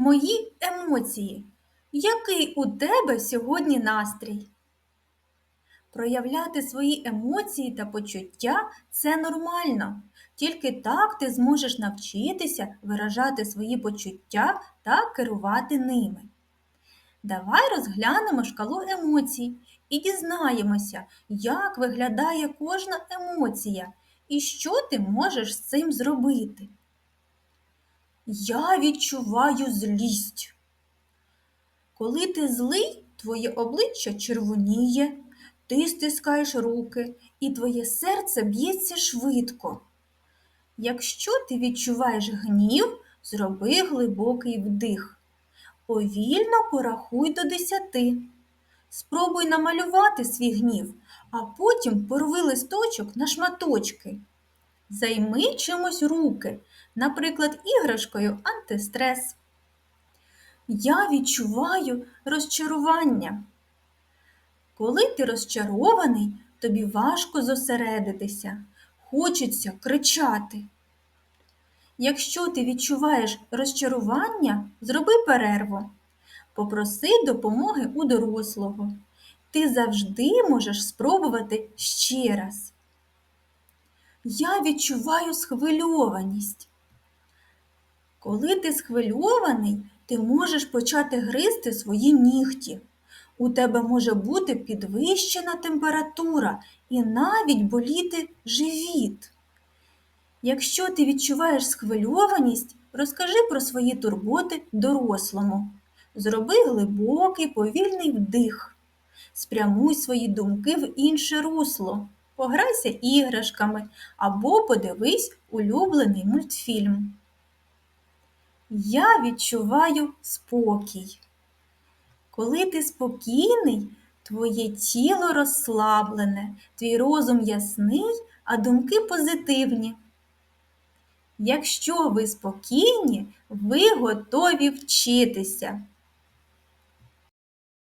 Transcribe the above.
мої емоції. Який у тебе сьогодні настрій? Проявляти свої емоції та почуття це нормально. Тільки так ти зможеш навчитися виражати свої почуття та керувати ними. Давай розглянемо шкалу емоцій і дізнаємося, як виглядає кожна емоція і що ти можеш з цим зробити. Я відчуваю злість. Коли ти злий, твоє обличчя червоніє, ти стискаєш руки, і твоє серце б'ється швидко. Якщо ти відчуваєш гнів, зроби глибокий вдих. Повільно порахуй до десяти. Спробуй намалювати свій гнів, а потім порви листочок на шматочки. Займи чимось руки, наприклад, іграшкою антистрес. Я відчуваю розчарування. Коли ти розчарований, тобі важко зосередитися, хочеться кричати. Якщо ти відчуваєш розчарування, зроби перерву. Попроси допомоги у дорослого. Ти завжди можеш спробувати ще раз. Я відчуваю схвильованість. Коли ти схвильований, ти можеш почати гризти свої нігті. У тебе може бути підвищена температура і навіть боліти живіт. Якщо ти відчуваєш схвильованість, розкажи про свої турботи дорослому. Зроби глибокий повільний вдих. Спрямуй свої думки в інше русло, пограйся іграшками або подивись улюблений мультфільм. Я відчуваю спокій. Коли ти спокійний, твоє тіло розслаблене, твій розум ясний, а думки позитивні. Якщо ви спокійні, ви готові вчитися.